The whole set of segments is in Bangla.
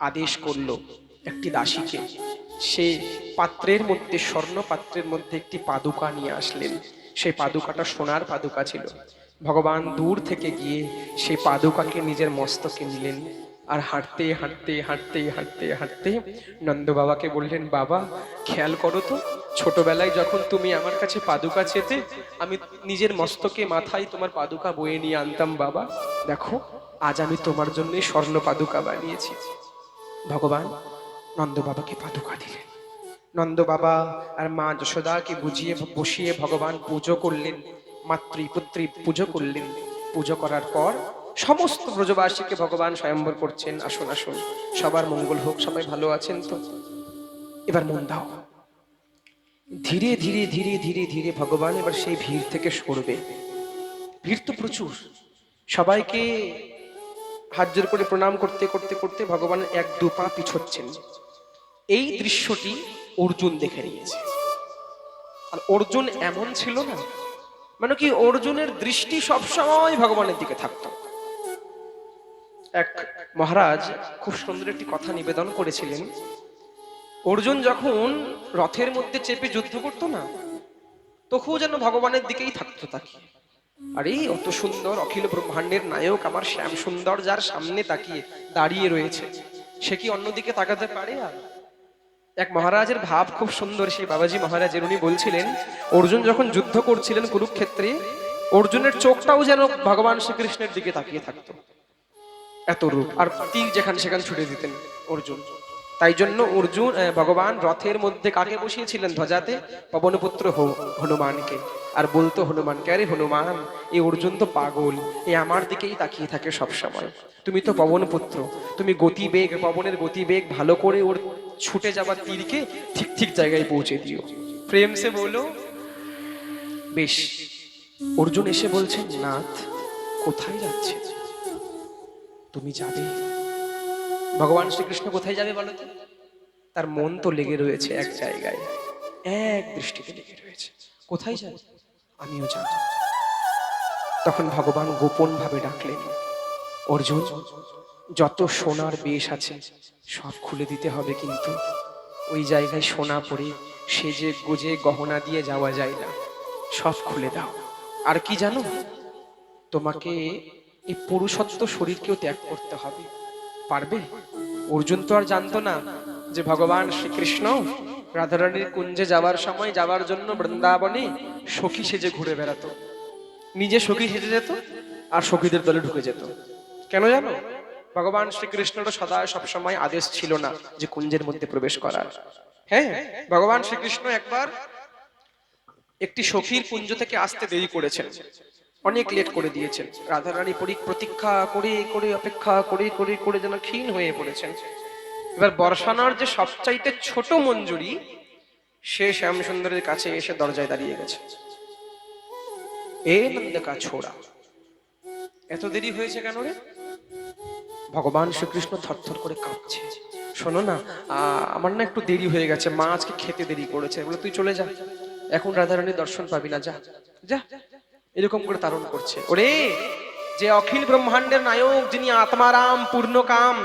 আদেশ করল একটি দাসীকে। সে পাত্রের মধ্যে, স্বর্ণ পাত্রের মধ্যে একটি পাদুকা নিয়ে আসলেন। সেই পাদুকাটা সোনার পাদুকা ছিল। ভগবান দূর থেকে গিয়ে সেই পাদুকাকে নিজের মস্তকে নিলেন আর হাঁটতে হাঁটতে হাঁটতে হাঁটতে হাঁটতে নন্দ বাবাকে বললেন, বাবা, খেয়াল করো তো, ছোটবেলায় যখন তুমি আমার কাছে পাদুকা চেতে, আমি নিজের মস্তকে মাথায় তোমার পাদুকা বয়ে নিয়ে আনতাম, বাবা। দেখো, আজ আমি তোমার জন্যই স্বর্ণ পাদুকা বানিয়েছি। ভগবান নন্দ বাবাকে পাদুকা দিলেন। নন্দ বাবা আর মা যশোদাকে বুঝিয়ে বসিয়ে ভগবান পুজো করলেন, মাতৃ পুত্রী পুজো করলেন। পুজো করার পর সমস্ত ব্রজবাসীকে ভগবান স্বয়ম্বর করছেন, আসুন আসুন, সবার মঙ্গল হোক, সবাই ভালো আছেন তো? এবার মন দাও। ধীরে ধীরে ধীরে ধীরে ধীরে ভগবান এবার সেই ভিড় থেকে সরবে। ভিড় তো প্রচুর। সবাইকে হাত জোর করে প্রণাম করতে করতে করতে ভগবান এক দু পা পিছোচ্ছেন। এই দৃশ্যটি অর্জুন দেখে নিয়েছে। আর অর্জুন এমন ছিল না মানে কি অর্জুনের দৃষ্টি সবসময় ভগবানের দিকে থাকতো। এক মহারাজ খুব সুন্দর একটি কথা নিবেদন করেছিলেন। অর্জুন যখন রথের মধ্যে চেপে যুদ্ধ করতো না তখন যেন ভগবানের দিকেই থাকতো তাকিয়ে। আরে, অত সুন্দর অখিল ব্রহ্মাণ্ডের নায়ক আমার শ্যাম সুন্দর যার সামনে তাকিয়ে দাঁড়িয়ে রয়েছে। সে কি অন্যদিকে তাকাতে পারে আর? এক মহারাজের ভাব খুব সুন্দর, সেই বাবাজি মহারাজের। উনি বলছিলেন, অর্জুন যখন যুদ্ধ করছিলেন কুরুক্ষেত্রে, অর্জুনের চোখটাও যেন ভগবান শ্রীকৃষ্ণের দিকে তাকিয়ে থাকতো। এত রূপ, আর তীর যেখানে সেখানে ছুটে দিতেন অর্জুন। তাই জন্য অর্জুন ভগবান রথের মধ্যে কাকে বসিয়েছিলেন ধ্বজাতে? পবনপুত্র হনুমানকে। আর বলতো হনুমানকে আরে হনুমান? এ অর্জুন তো পাগল। এ আমার দিকেই তাকিয়ে থাকে সব সময় তুমি তো পবন পুত্র। তুমি গতিবেগ পবনের গতিবেগ ভালো করে ওর ছুটে যাওয়ার তীরকে ঠিক ঠিক জায়গায় পৌঁছে দিও। প্রেম সে বলো বেশ। অর্জুন এসে বলছেন নাথ কোথায় যাচ্ছে? তুমি যাবে? ভগবান শ্রীকৃষ্ণ কোথায় যাবে বলো তো? তার মন তো লেগে রয়েছে এক জায়গায়। এক দৃষ্টিতে লেগে রয়েছে। কোথায় যাবে? আমিও যাব তখন ভগবান গোপন ভাবে ডাকলেন, অর্জুন, যত সোনার বেশ আছে সব খুলে দিতে হবে কিন্তু। ওই জায়গায় সোনা পরে সেজে গুজে গহনা দিয়ে যাওয়া যায় না, সব খুলে দাও। আর কি জানো? তোমাকে এই পুরুষত্ব শরীরকেও ত্যাগ করতে হবে। পারবে? অর্জুন তো আর জানতো না যে ভগবান শ্রীকৃষ্ণ রাধারানীর কুঞ্জে যাওয়ার সময় যাওয়ার জন্য বৃন্দাবনে সখী সেজে ঘুরে বেড়াতো। নিজে সখী সেজে যেত আর সখীদের দলে ঢুকে যেত। কেন জানো? ভগবান শ্রীকৃষ্ণের সদা সবসময় আদেশ ছিল না যে কুঞ্জের মধ্যে প্রবেশ করার। হ্যাঁ ভগবান শ্রীকৃষ্ণ একবার একটি সখীর কুঞ্জ থেকে আসতে দেরি করেছেন। অনেক লেট করে দিয়েছেন। রাধারানী পরি- প্রতীক্ষা করে করে, অপেক্ষা করে করে করে যেন ক্ষীণ হয়ে পড়েছেন। এবার বর্ষানার যে সবচাইতে ছোট মঞ্জুরি, সে শ্যামসুন্দরের কাছে এসে দরজায় দাঁড়িয়ে গেছে। এ নন্দকা ছোড়া, এত দেরি হয়েছে কেন রে? ভগবান শ্রীকৃষ্ণ থরথর করে কাঁপছে। শোনো না আমার না একটু দেরি হয়ে গেছে, মা আজকে খেতে দেরি করেছে। বলে, তুই চলে যা, এখন রাধারানীর দর্শন পাবি না, যা যা। এরকম করে তারণ করছে। ওরে, যে অখিল ব্রহ্মাণ্ডের নায়ক, যিনি আত্মারাম পূর্ণকাম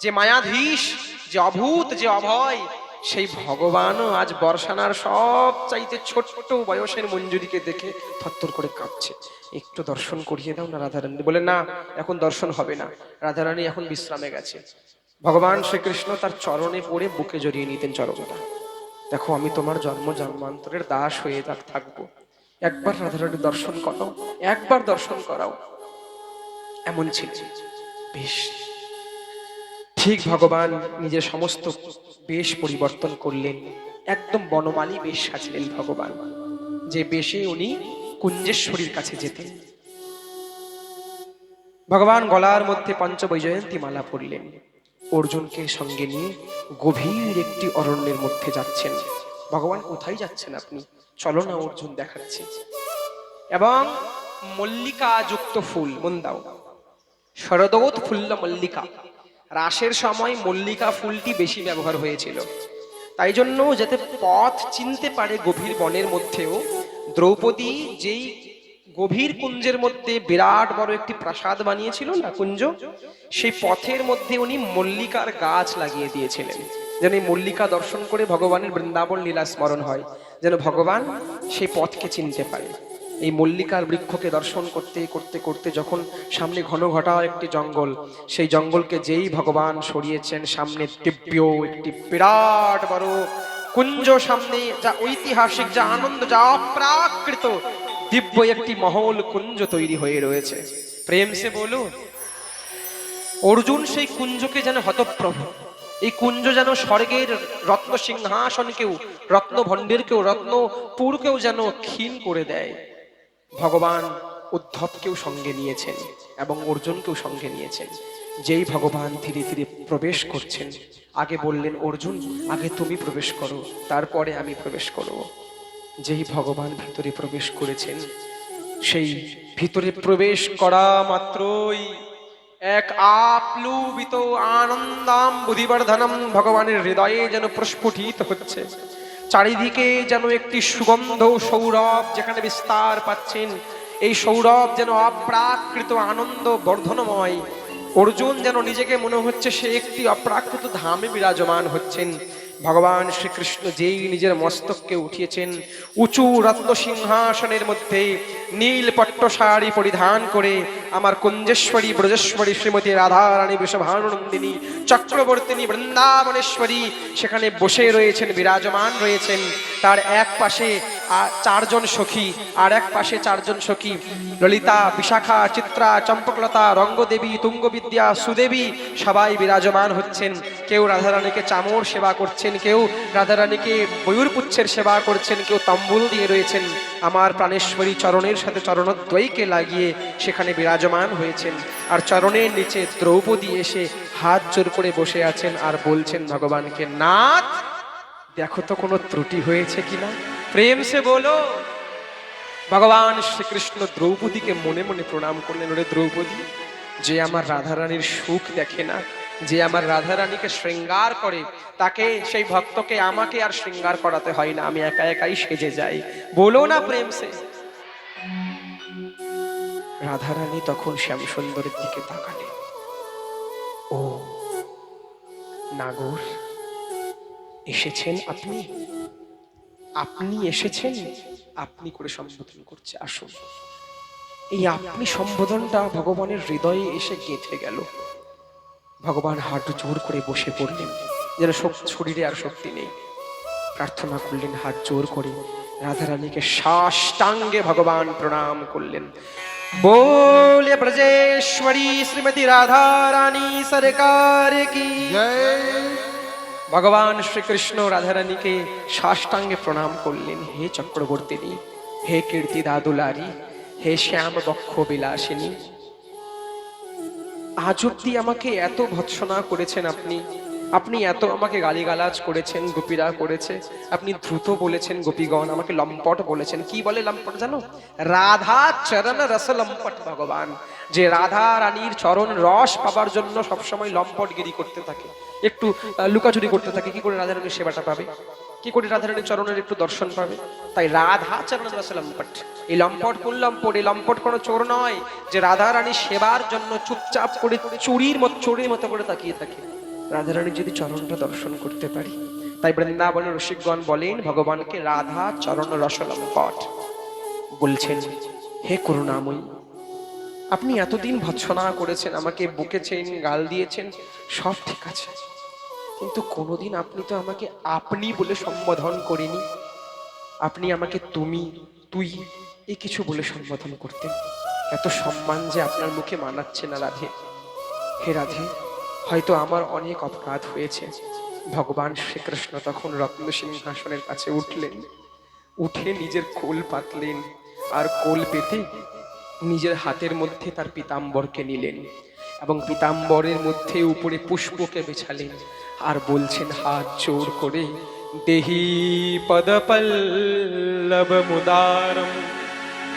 যে মায়াধীশ, যে অভূত, যে অভয়, সেই ভগবানও আজ বর্ষানার সব চাইতে ছোট্ট বয়সের মঞ্জুরিকে দেখে থরথর করে কাঁপছে। একটু দর্শন করিয়ে দাও না, রাধারানী। বলে না, এখন দর্শন হবে না। রাধারানী এখন বিশ্রামে গেছে। ভগবান শ্রীকৃষ্ণ তার চরণে পড়ে বুকে জড়িয়ে নিতেন চরণটা। দেখো, আমি তোমার জন্ম জন্মান্তরের দাস হয়ে থাক থাকব। একবার রাধারানী দর্শন করাও একবার দর্শন করাও। এমন ছিল। বেশ ঠিক ভগবান নিজের সমস্ত বেশ পরিবর্তন করলেন। একদম বনমালী বেশ সাজলেন ভগবান। যে বেশে উনি কুঞ্জেশ্বরীর কাছে যেতেন। ভগবান গলার মধ্যে পঞ্চবৈজয়ন্তী মালা পরলেন। অর্জুনকে সঙ্গে নিয়ে গভীর একটি অরণ্যের মধ্যে যাচ্ছেন। ভগবান, কোথায় যাচ্ছেন আপনি? চলো না অর্জুন দেখাচ্ছে। এবং মল্লিকা যুক্ত ফুল, মন দাও। শরদৌত ফুল্ল মল্লিকা। রাসের সময় মল্লিকা ফুলটি বেশি ব্যবহার হয়েছিল। তাই জন্য যাতে পথ চিনতে পারে গভীর বনের মধ্যেও, দ্রৌপদী যেই গভীর কুঞ্জের মধ্যে বিরাট বড় একটি প্রাসাদ বানিয়েছিল না কুঞ্জ, সেই পথের মধ্যে উনি মল্লিকার গাছ লাগিয়ে দিয়েছিলেন। যেন এই মল্লিকা দর্শন করে ভগবানের বৃন্দাবন লীলা স্মরণ হয়, যেন ভগবান সেই পথকে চিনতে পারে। এই মল্লিকার বৃক্ষকে দর্শন করতে করতে করতে যখন সামনে ঘন ঘটা একটি জঙ্গল, সেই জঙ্গলকে যেই ভগবান সরিয়েছেন, সামনে দিব্য একটি বিরাট বড় কুঞ্জ সামনে, যা ঐতিহাসিক, যা আনন্দ, যা অপ্রাকৃত, দিব্য একটি মহল কুঞ্জ তৈরি হয়ে রয়েছে। প্রেম সে বলো, অর্জুন সেই কুঞ্জকে যেন হতপ্রভ। এই কুঞ্জ যেন স্বর্গের রত্ন সিংহাসনকেও রত্ন ভণ্ডেরকেও রত্ন পুরকেও যেন ক্ষীণ করে দেয়। ভগবান উদ্ধবকেও সঙ্গে নিয়েছেন এবং অর্জুনকেও সঙ্গে নিয়েছেন। যেই ভগবান ধীরে ধীরে প্রবেশ করছেন, আগে বললেন, অর্জুন, আগে তুমি প্রবেশ করো, তারপরে আমি প্রবেশ করব। যেই ভগবান ভিতরে প্রবেশ করেছেন, সেই ভিতরে প্রবেশ করা মাত্রই এক আপ্লুবিত আনন্দাম বুধিবর্ধনম ভগবানের হৃদয়ে যেন প্রস্ফুটিত হচ্ছে। চারিদিকে যেন একটি সুগন্ধ সৌরভ যেখানে বিস্তার পাচ্ছেন। এই সৌরভ যেন অপ্রাকৃত আনন্দ বর্ধনময়। অর্জুন যেন নিজেকে মনে হচ্ছে সে একটি অপ্রাকৃত ধামে বিরাজমান হচ্ছেন। ভগবান শ্রীকৃষ্ণ যেই নিজের মস্তককে উঠিয়েছেন, উঁচু রত্ন সিংহাসনের মধ্যে নীল পট্ট শাড়ি পরিধান করে আমার কুঞ্জেশ্বরী, ব্রজেশ্বরী, শ্রীমতী রাধারানী বৃষভানন্দিনী চক্রবর্তিনী, বৃন্দাবনেশ্বরী, সেখানে বসে রয়েছেন, বিরাজমান রয়েছেন। তার এক পাশে চারজন সখী, আর এক পাশে চারজন সখী। ললিতা, বিশাখা, চিত্রা, চম্পকলতা, রঙ্গদেবী, তুঙ্গবিদ্যা, সুদেবী, সবাই বিরাজমান হচ্ছেন। কেউ রাধারানীকে চামর সেবা করছেন, কেউ রাধারানীকে ময়ূর পুচ্ছের সেবা করছেন, কেউ তম্বুল দিয়ে রয়েছেন। আমার প্রাণেশ্বরী চরণের সাথে চরণদ্বয়কে লাগিয়ে সেখানে বিরাজমান হয়েছেন। আর চরণের নিচে দ্রৌপদী এসে হাত জোর করে বসে আছেন আর বলছেন, ভগবানকে নাথ দেখো তো কোনো ত্রুটি হয়েছে কিনা প্রেম সে বলো। ভগবান শ্রীকৃষ্ণ দ্রৌপদীকে মনে মনে প্রণাম করলেন, ওরে দ্রৌপদী, যে আমার রাধারানীর সুখ দেখে না, যে আমার রাধারানীকে শৃঙ্গার করে, তাকে, সেই ভক্তকে আমাকে আর শৃঙ্গার করাতে হয় না, আমি একা একাই সেজে যাই। বলো না প্রেম সে। রাধারানী তখন শ্যাম সুন্দরের দিকে তাকালেন। ও, নাগর এসেছেন আপনি আপনি এসেছেন আপনি করে সম্বোধন করছে আসুন এই আপনি সম্বোধনটা ভগবানের হৃদয়ে এসে গেঁথে গেল ভগবান হাঁটু জোর করে বসে পড়লেন যেন শক- শরীরে আর শক্তি নেই প্রার্থনা করলেন হাত জোর করে রাধারানীকে সাষ্টাঙ্গে ভগবান প্রণাম করলেন बोले ब्रजेश्वरी श्रीमती राधा रानी सरकार की ভগবান শ্রীকৃষ্ণ রাধারানীকে সাষ্টাঙ্গে প্রণাম করলেন, হে চক্রবর্তিনী, হে কীর্তি দাদুলারি, হে শ্যাম বক্ষ বিলাসিনী। আজ অব্দি আমাকে এত ভৎসনা করেছেন আপনি আপনি এত আমাকে গালিগালাজ করেছেন, গোপীরা করেছে, আপনি দ্রুত বলেছেন, গোপীগণ, আমাকে লম্পট বলেছেন। কি বলে লম্পট জানো? রাধা চরণ রস লম্পট ভগবান। যে রাধা রানীর চরণ রস পাবার জন্য সবসময় লম্পটগিরি করতে থাকে। একটু লুকাচুরি করতে থাকে। কি করে রাধা রানীর সেবাটা পাবে? কি করে রাধা রানীর চরণের একটু দর্শন পাবে? তাই রাধা চরণ রস লম্পট। এই লম্পট কোন লম্পট? এই লম্পট কোনো চোর নয় যে রাধা রানীর সেবার জন্য চুপচাপ করে চুরির মতো, চোরের মতো করে তাকিয়ে থাকে। রাধারানীর যদি চরণটা দর্শন করতে পারি, তাই বৃন্দাবনের রসিকগণ বলেন, ভগবানকে রাধা চরণ রসলম্পট বলছেন, হে করুণাময়ী আপনি এতদিন ভৎসনা করেছেন, আমাকে বুকেছেন গাল দিয়েছেন, সব ঠিক আছে। কিন্তু কোনোদিন আপনি তো আমাকে আপনি বলে সম্বোধন করেনি আপনি আমাকে তুমি, তুই এ কিছু বলে সম্বোধন করতেন। এত সম্মান যে আপনার মুখে মানাচ্ছে না রাধে। হে রাধে, হয়তো আমার অনেক অপরাধ হয়েছে। ভগবান শ্রীকৃষ্ণ তখন রত্ন সিংহাসনের কাছে উঠলেন। উঠে নিজের কোল পাতলেন। আর কোল পেতে নিজের হাতের মধ্যে তার পিতাম্বরকে নিলেন এবং পিতাম্বরের মধ্যে উপরে পুষ্পকে বেছালেন আর বলছেন, হাত জোর করে, দেহি পদপল্লব মুদারম।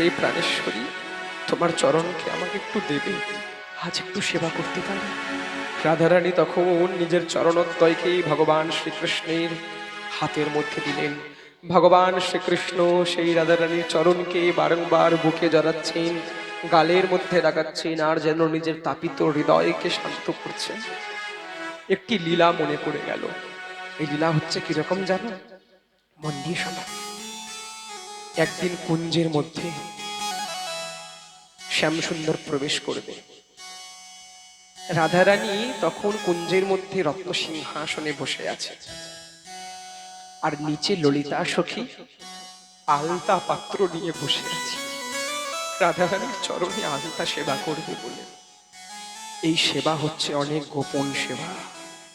হে প্রাণেশ্বরী, তোমার চরণকে আমাকে একটু দেবে। আজ একটু সেবা করতে পারি? রাধারানী তখন নিজের চরণোদ্দয়কেই ভগবান শ্রীকৃষ্ণের হাতের মধ্যে দিলেন। ভগবান শ্রীকৃষ্ণ সেই রাধারানীর চরণকে বারংবার বুকে জড়াচ্ছেন, গালের মধ্যে লাগাচ্ছেন আর যেন নিজের তাপিত হৃদয়কে শান্ত করছেন। একটি লীলা মনে পড়ে গেল। এই লীলা হচ্ছে কীরকম জানো? মন দিয়ে শোনো। একদিন কুঞ্জের মধ্যে শ্যামসুন্দর প্রবেশ করবে। রাধারানী তখন কুঞ্জের মধ্যে রত্ন সিংহাসনে বসে আছে। আর নিচে ললিতা সখী আলতা পাত্র নিয়ে বসে আছে। রাধারানীর চরণে আলতা সেবা করবে বলে। এই সেবা হচ্ছে অনেক গোপন সেবা।